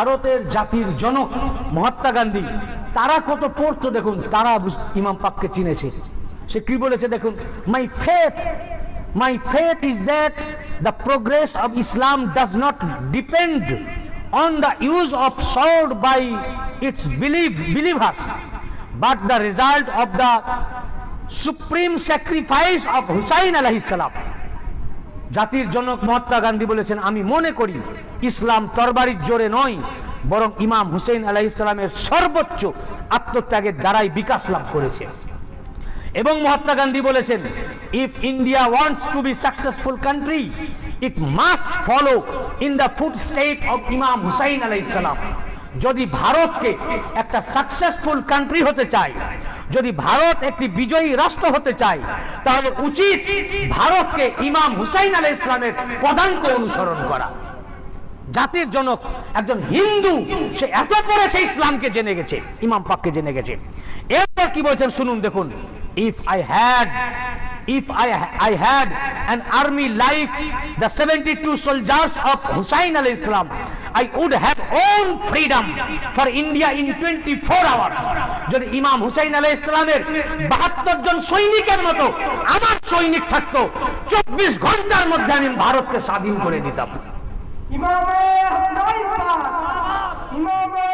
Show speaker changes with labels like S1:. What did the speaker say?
S1: ভারতের জাতির জনক মহাত্মা গান্ধী, তারা কত পড়তো দেখুন, তারা ইমাম পাককে চিনেছে। সে কি বলেছে দেখুন my faith my faith is that the progress of Islam does not depend on the use of sword by its believe believers but the result of the supreme sacrifice of Hussain আলাইসালাম জাতির জনক মহাত্মা গান্ধী বলেছেন, আমি মনে করি ইসলাম তরবারির জোরে নয়, বরং ইমাম হুসেন আলাহ ইসলামের সর্বোচ্চ আত্মত্যাগের দ্বারাই বিকাশ লাভ করেছে। এবং মহাত্মা গান্ধী বলেছেন if India wants to be successful country it must follow in the food step of imam Hussain আলাহ ইসলাম যদি ভারতকে একটা সাকসেসফুল কান্ট্রি হতে চায় যদি ভারত একটি বিজয়ী রাষ্ট্র হতে চায়, তাহলে উচিত ভারতকে ইমাম হুসাইন আলাহ ইসলামের পদাঙ্ক অনুসরণ করা। জাতির জনক একজন হিন্দু, সে এত পরে সে ইসলামকে জেনে গেছে, ইমাম পাককে জেনে গেছে। এরপর কি বলছেন শুনুন, দেখুন। If I had if I I had an army like the seventy two soldiers of Hussain al Islam I would have won freedom for India in twenty four hours যদি ইমাম হুসাইন আলাহ ইসলামের বাহাত্তর জন সৈনিকের মতো আমার সৈনিক থাকতো, চব্বিশ ঘণ্টার মধ্যে আমি ভারতকে স্বাধীন করে দিতাম।
S2: ইমামে